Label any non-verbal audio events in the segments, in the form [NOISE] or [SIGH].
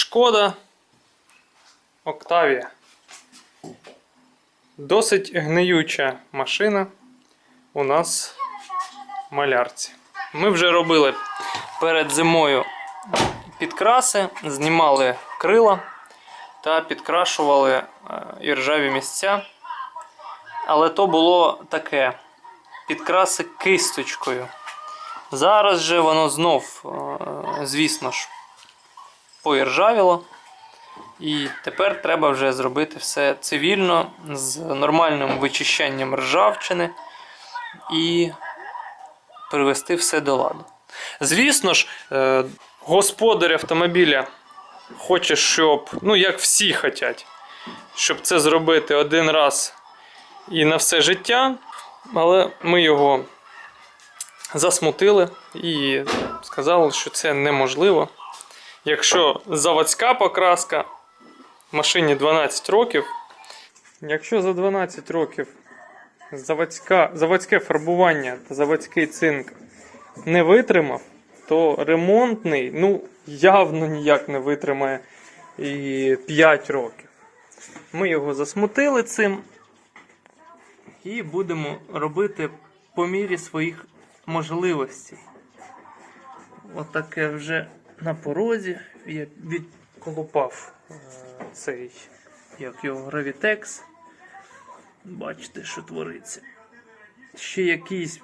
Шкода Октавія. Досить гниюча машина у нас в малярці. Ми вже робили перед зимою підкраси, знімали крила та підкрашували е, іржаві місця. Але то було таке підкраси кисточкою. Зараз же воно знов, е, звісно ж, поіржавіло. І тепер треба вже зробити все цивільно, з нормальним вичищанням ржавчини і привести все до ладу. Звісно ж, е, господар автомобіля хоче, щоб, ну як всі хочуть, щоб це зробити один раз і на все життя, але ми його засмутили і сказали, що це неможливо. Якщо заводська покраска машині 12 років, якщо за 12 років заводська, заводське фарбування та заводський цинк не витримав, то ремонтний ну, явно ніяк не витримає і 5 років. Ми його засмутили цим і будемо робити по мірі своїх можливостей. Отаке вже на порозі. Я відколупав е, цей, як його, гравітекс. Бачите, що твориться. Ще якийсь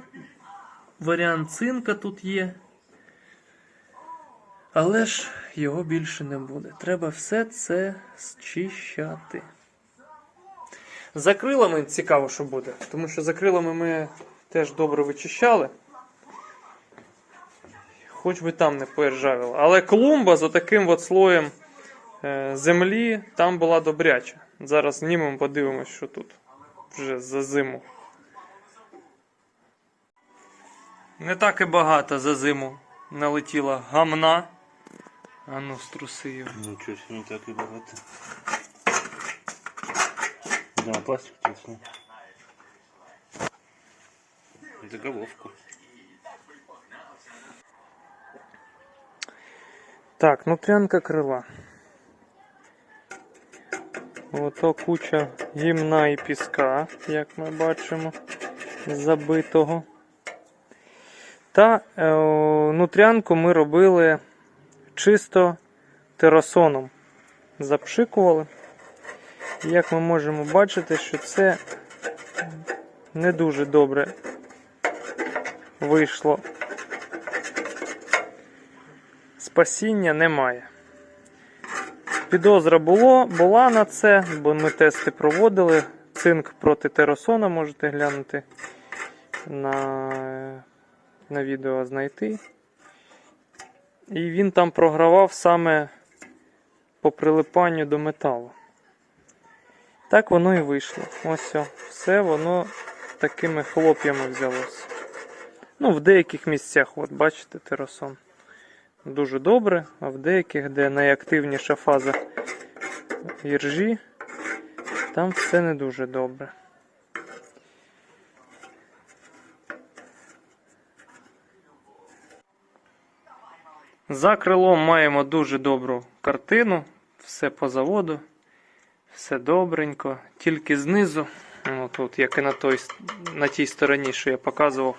варіант цинка тут є. Але ж його більше не буде. Треба все це зчищати. За крилами цікаво, що буде, тому що за крилами ми теж добре вичищали. Хоч би там не поіржавіло. Але клумба за таким от слоєм е, землі там була добряча. Зараз знімемо, подивимось, що тут вже за зиму. Не так і багато за зиму налетіла гамна. А ну, струси його. Нічого не так і багато. Да, пластик точно. Заголовку. Так, нутрянка крила. Ото куча гімна і піска, як ми бачимо, забитого. Та е, нутрянку ми робили чисто терасоном. Запшикували. Як ми можемо бачити, що це не дуже добре вийшло спасіння немає. Підозра було, була на це, бо ми тести проводили. Цинк проти теросона можете глянути на, на відео знайти. І він там програвав саме по прилипанню до металу. Так воно і вийшло. Ось о, все воно такими хлоп'ями взялося. Ну, в деяких місцях, от бачите, терасон дуже добре, а в деяких, де найактивніша фаза іржі, там все не дуже добре. За крилом маємо дуже добру картину, все по заводу, все добренько, тільки знизу, ну, тут, як і на, той, на тій стороні, що я показував,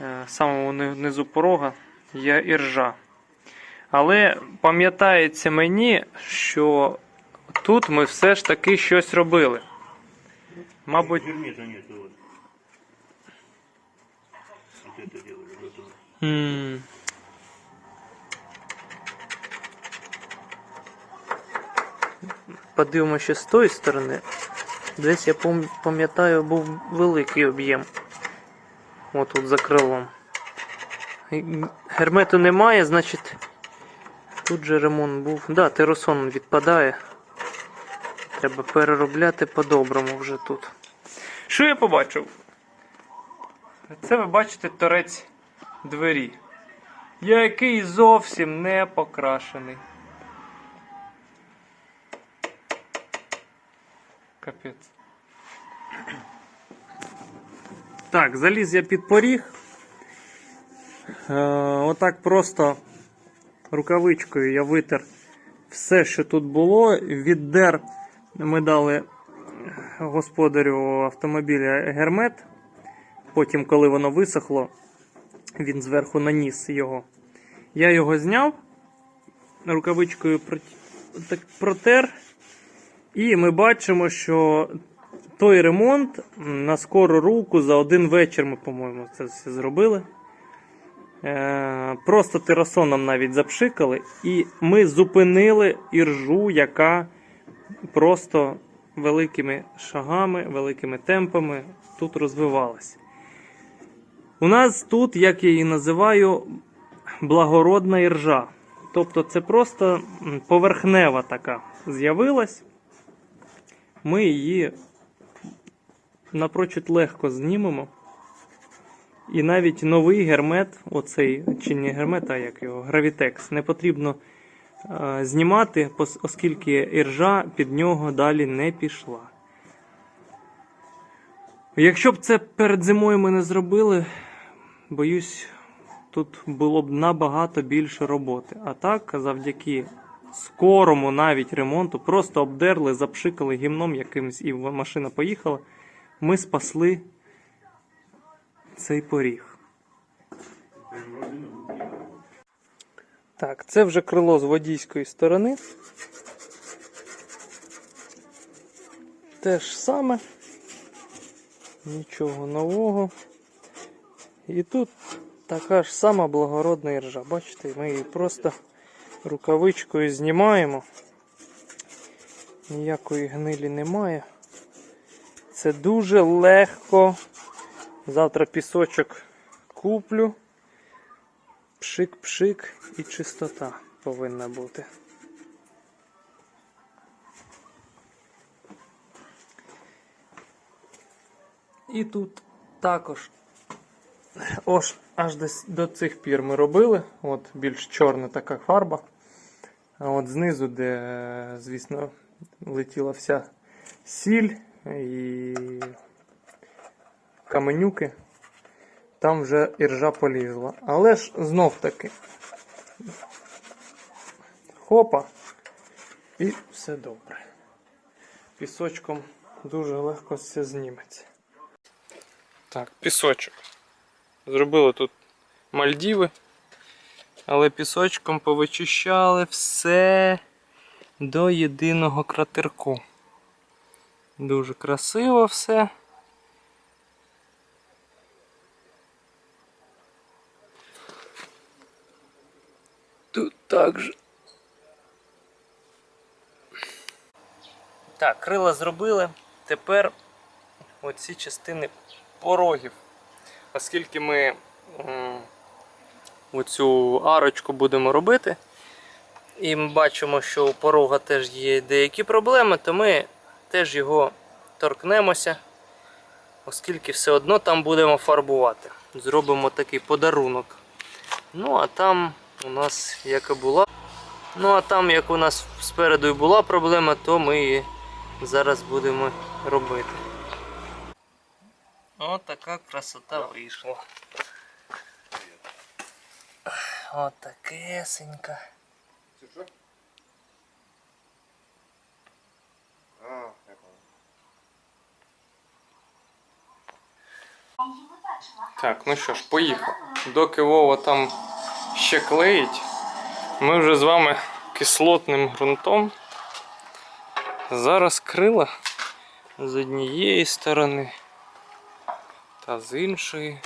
е, самому ни- низу порога є іржа. Але пам'ятається мені, що тут ми все ж таки щось робили. Мабуть, м, подивимося ще з тої сторони. Десь я пам'ятаю, був великий об'єм. Отут за крилом. Гермету немає, значить тут же ремонт був. Да, теросон відпадає. Треба переробляти по-доброму вже тут. Що я побачив? Це ви бачите торець двері, який зовсім не покрашений. Капець. Так, заліз я під поріг. Е, отак просто рукавичкою я витер все, що тут було, віддер ми дали господарю автомобіля гермет. Потім, коли воно висохло, він зверху наніс його. Я його зняв, рукавичкою протер. І ми бачимо, що той ремонт на скору руку за один вечір ми, по-моєму, це все зробили. Е, просто терасоном навіть запшикали, і ми зупинили іржу, яка просто великими шагами, великими темпами тут розвивалась. У нас тут, як я її називаю, благородна іржа. Тобто це просто поверхнева така з'явилась. Ми її напрочуд легко знімемо. І навіть новий гермет, оцей, чи не гермет, а як його, гравітекс, не потрібно е, знімати, оскільки іржа під нього далі не пішла. Якщо б це перед зимою ми не зробили, боюсь, тут було б набагато більше роботи. А так, завдяки скорому навіть ремонту, просто обдерли, запшикали гімном якимось і машина поїхала, ми спасли цей поріг. Так, це вже крило з водійської сторони. Те ж саме. Нічого нового. І тут така ж сама благородна іржа. Бачите, ми її просто рукавичкою знімаємо. Ніякої гнилі немає. Це дуже легко. Завтра пісочок куплю. Пшик-пшик і чистота повинна бути. І тут також ось аж до цих пір ми робили. От більш чорна така фарба. А от знизу, де, е, звісно, летіла вся сіль і каменюки, там вже іржа полізла. Але ж знов таки. Хопа. І все добре. Пісочком дуже легко все зніметься. Так, пісочок. Зробили тут Мальдіви, але пісочком повичищали все до єдиного кратерку. Дуже красиво все. Тут також. Так, крила зробили. Тепер оці частини порогів. Оскільки ми оцю арочку будемо робити, і ми бачимо, що у порога теж є деякі проблеми, то ми теж його торкнемося, оскільки все одно там будемо фарбувати. Зробимо такий подарунок. Ну, а там у нас як і була. Ну, а там, як у нас спереду і була проблема, то ми її зараз будемо робити. От така красота вийшла. От такесенька. Це що? А, я. Так, ну що ж, поїхав. Доки Вова там ще клеїть, ми вже з вами кислотним ґрунтом. Зараз крила з однієї сторони та з іншої.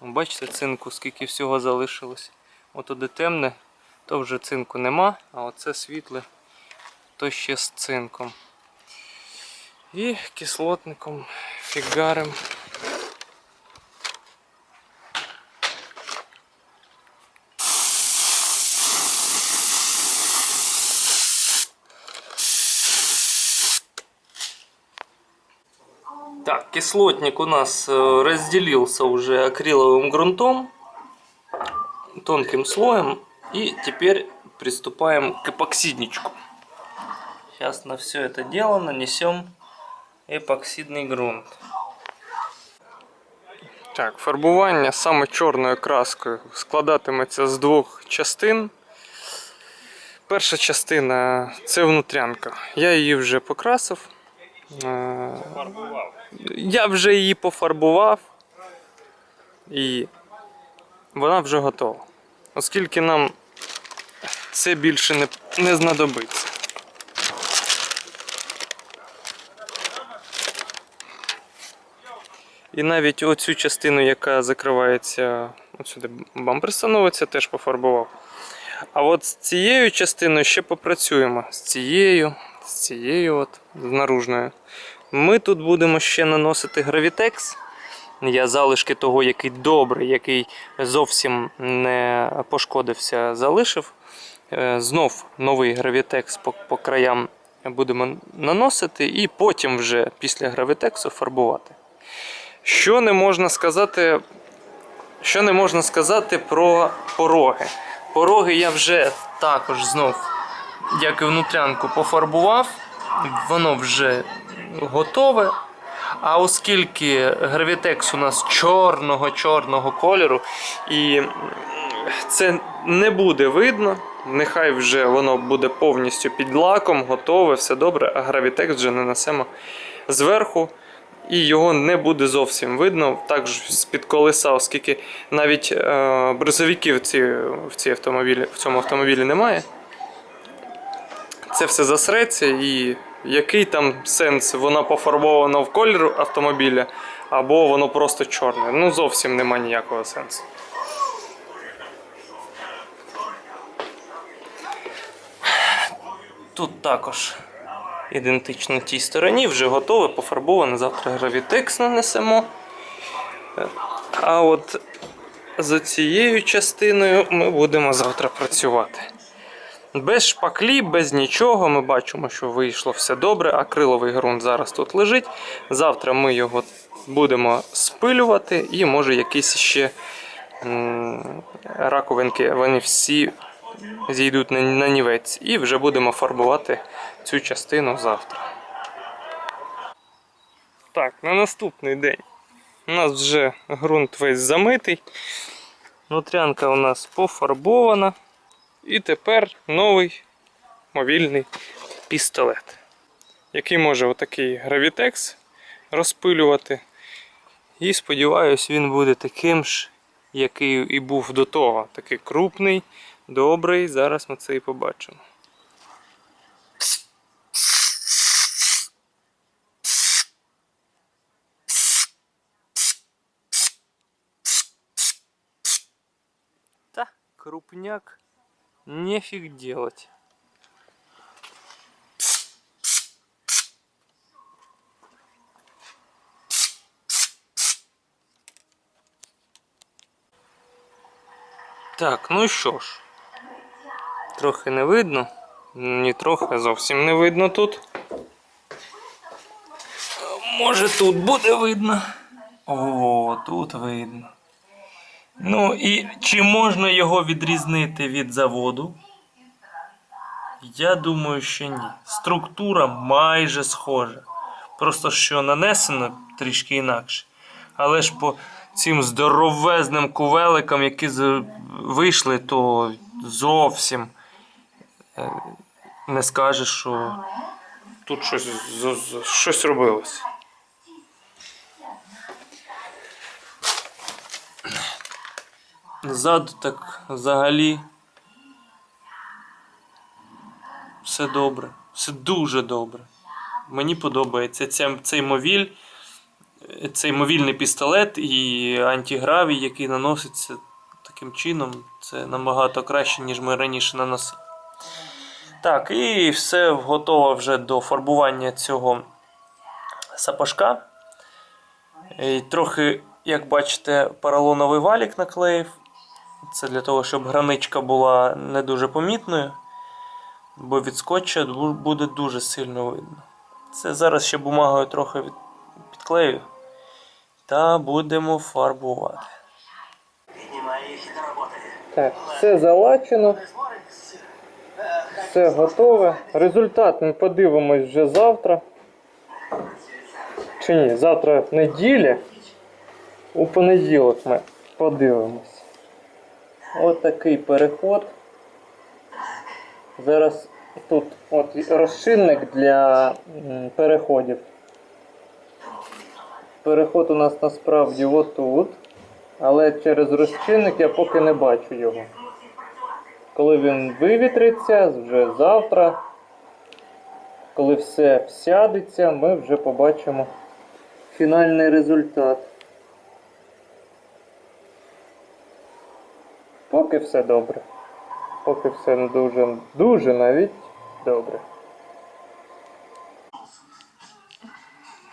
Бачите цинку, скільки всього залишилось. Туди темне, то вже цинку нема, а оце світле, то ще з цинком. І кислотником фігарем. Так, кислотник у нас э, разделился уже акриловым грунтом, тонким слоем. И теперь приступаем к эпоксидничку. Сейчас на все это дело нанесем епоксидний ґрунт. Так, фарбування саме чорною краскою складатиметься з двох частин. перша частина це внутрянка. Я її вже покрасив. Е, Я вже її пофарбував. І вона вже готова. Оскільки нам це більше не, не знадобиться. І навіть оцю частину, яка закривається, отсюди бампер становиться, теж пофарбував. А от з цією частиною ще попрацюємо. З цією, з цією от, з наружною. Ми тут будемо ще наносити гравітекс. Я залишки того, який добрий, який зовсім не пошкодився, залишив. Е, Знов новий гравітекс по, по краям будемо наносити, і потім вже після гравітексу фарбувати. Що не можна сказати, що не можна сказати про пороги? Пороги я вже також знов, як і внутрянку, пофарбував, воно вже готове. А оскільки гравітекс у нас чорного-чорного кольору, і це не буде видно, нехай вже воно буде повністю під лаком, готове, все добре, а гравітекс вже нанесемо зверху. І його не буде зовсім видно, також з-під колеса, оскільки навіть е, бризовиків в, ці, в, ці автомобілі, в цьому автомобілі немає. Це все засреться, і який там сенс, воно пофарбовано в колір автомобіля, або воно просто чорне. Ну зовсім нема ніякого сенсу. Тут також ідентично тій стороні, вже готове, пофарбоване. Завтра гравітекс нанесемо. А от з цією частиною ми будемо завтра працювати. Без шпаклі, без нічого. Ми бачимо, що вийшло все добре. Акриловий ґрунт зараз тут лежить. Завтра ми його будемо спилювати і може якісь ще раковинки. Вони всі зійдуть на, нівець. І вже будемо фарбувати цю частину завтра. Так, на наступний день. У нас вже ґрунт весь замитий. Внутрянка у нас пофарбована. І тепер новий мобільний пістолет, який може отакий гравітекс розпилювати. І сподіваюсь, він буде таким ж, який і був до того. Такий крупний, добрий. Зараз ми це і побачимо. Та, крупняк, нефіг делать. Так, ну що ж. Трохи не видно. Ні трохи, а зовсім не видно тут. Може тут буде видно. О, тут видно. Ну і чи можна його відрізнити від заводу? Я думаю, що ні. Структура майже схожа. Просто що нанесено трішки інакше. Але ж по цим здоровезним кувеликам, які вийшли, то зовсім е, не скажеш, що тут щось, щось робилось. Ззаду так взагалі. Все добре. Все дуже добре. Мені подобається ця, цей мовіль, цей мовільний пістолет і антигравій, який наноситься таким чином. Це набагато краще, ніж ми раніше наносили. Так, і все готово вже до фарбування цього сапожка. І трохи, як бачите, поролоновий валік наклеїв. Це для того, щоб граничка була не дуже помітною, бо від скотча буде дуже сильно видно. Це зараз ще бумагою трохи підклею та будемо фарбувати. Так, все залачено, все готове. Результат ми подивимось вже завтра. Чи ні, завтра неділя. У понеділок ми подивимось. Отакий переход. Зараз тут от розчинник для переходів. Переход у нас насправді отут, але через розчинник я поки не бачу його. Коли він вивітриться, вже завтра, коли все всядеться, ми вже побачимо фінальний результат. Поки все добре. Поки все дуже, дуже навіть добре.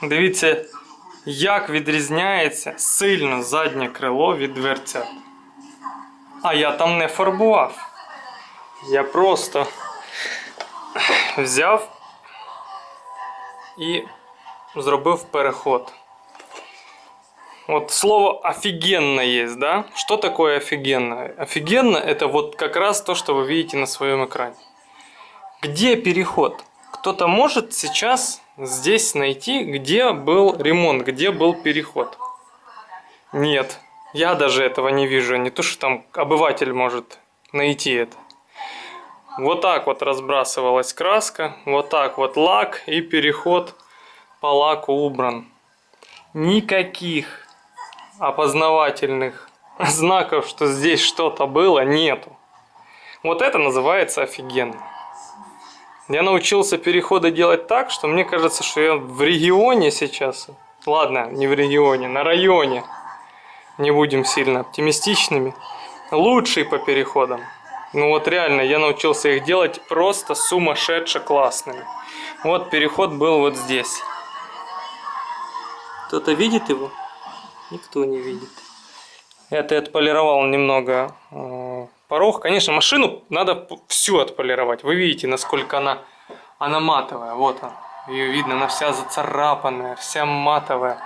Дивіться, як відрізняється сильно заднє крило від дверця. А я там не фарбував. Я просто взяв і зробив переход. Вот слово офигенно есть, да? Что такое офигенно? Офигенно это вот как раз то, что вы видите на своем экране. Где переход? Кто-то может сейчас здесь найти, где был ремонт, где был переход? Нет, я даже этого не вижу. Не то, что там обыватель может найти это. Вот так вот разбрасывалась краска, вот так вот лак и переход по лаку убран. Никаких опознавательных [LAUGHS] знаков, что здесь что-то было, нету. Вот это называется офигенно. Я научился переходы делать так, что мне кажется, что я в регионе сейчас. Ладно, не в регионе, на районе. Не будем сильно оптимистичными. Лучший по переходам. Ну вот реально, я научился их делать просто сумасшедше классными. Вот переход был вот здесь. Кто-то видит его? Никто не видит. Это я отполировал немного э, порог. Конечно, машину надо всю отполировать. Вы видите, насколько она, она матовая. Вот она. Ее видно, она вся зацарапанная, вся матовая.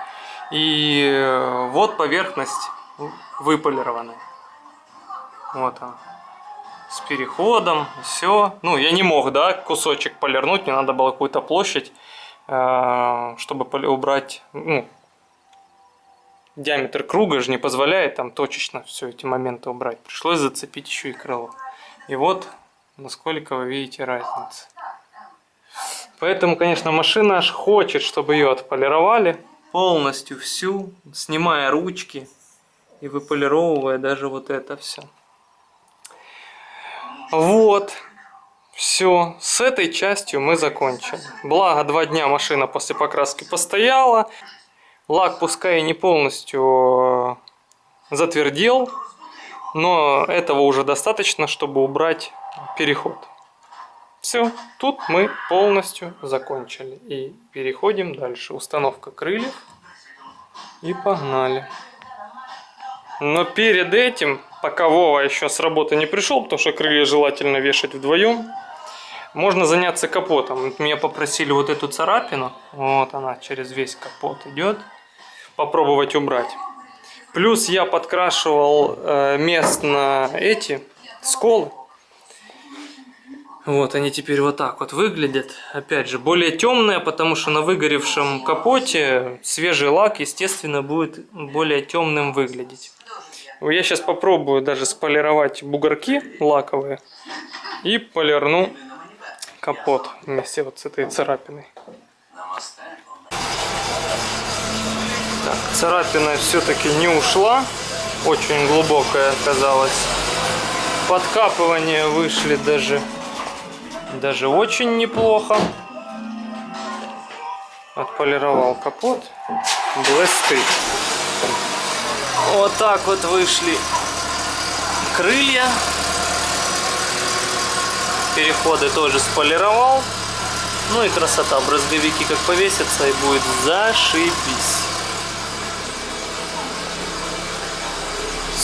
И э, вот поверхность выполированная. Вот она. С переходом, все. Ну, я не мог, да, кусочек полирнуть. Мне надо было какую-то площадь, э, чтобы убрать, ну, диаметр круга же не позволяет там точечно все эти моменты убрать. Пришлось зацепить еще и крыло. И вот насколько вы видите разницу. Поэтому, конечно, машина аж хочет, чтобы ее отполировали полностью всю, снимая ручки и выполировывая даже вот это все. Вот. Все, с этой частью мы закончили. Благо, два дня машина после покраски постояла. Лак пускай не полностью э, затвердел, но этого уже достаточно, чтобы убрать переход. Все, тут мы полностью закончили. И переходим дальше. Установка крыльев. И погнали. Но перед этим, пока Вова еще с работы не пришел, потому что крылья желательно вешать вдвоем, можно заняться капотом. Меня попросили вот эту царапину, вот она через весь капот идет, попробовать убрать. Плюс я подкрашивал э, местно эти сколы. Вот они теперь вот так вот выглядят. Опять же, более темные, потому что на выгоревшем капоте свежий лак, естественно, будет более темным выглядеть. Я сейчас попробую даже сполировать бугорки лаковые и полирну капот вместе вот с этой царапиной. Царапина все-таки не ушла, очень глубокая оказалась. Подкапывания вышли даже, даже очень неплохо. Отполировал капот, блесты. Вот так вот вышли крылья. Переходы тоже сполировал. Ну и красота. Брызговики как повесятся и будет зашибись.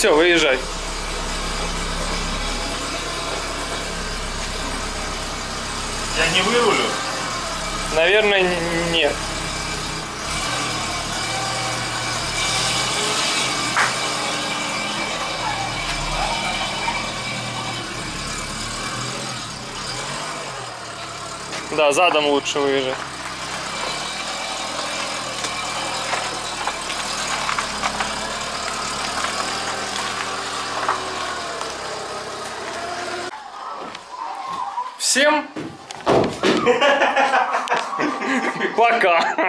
Все, выезжай. Я не вырулю. Наверное, нет. Да, задом лучше выезжать. god.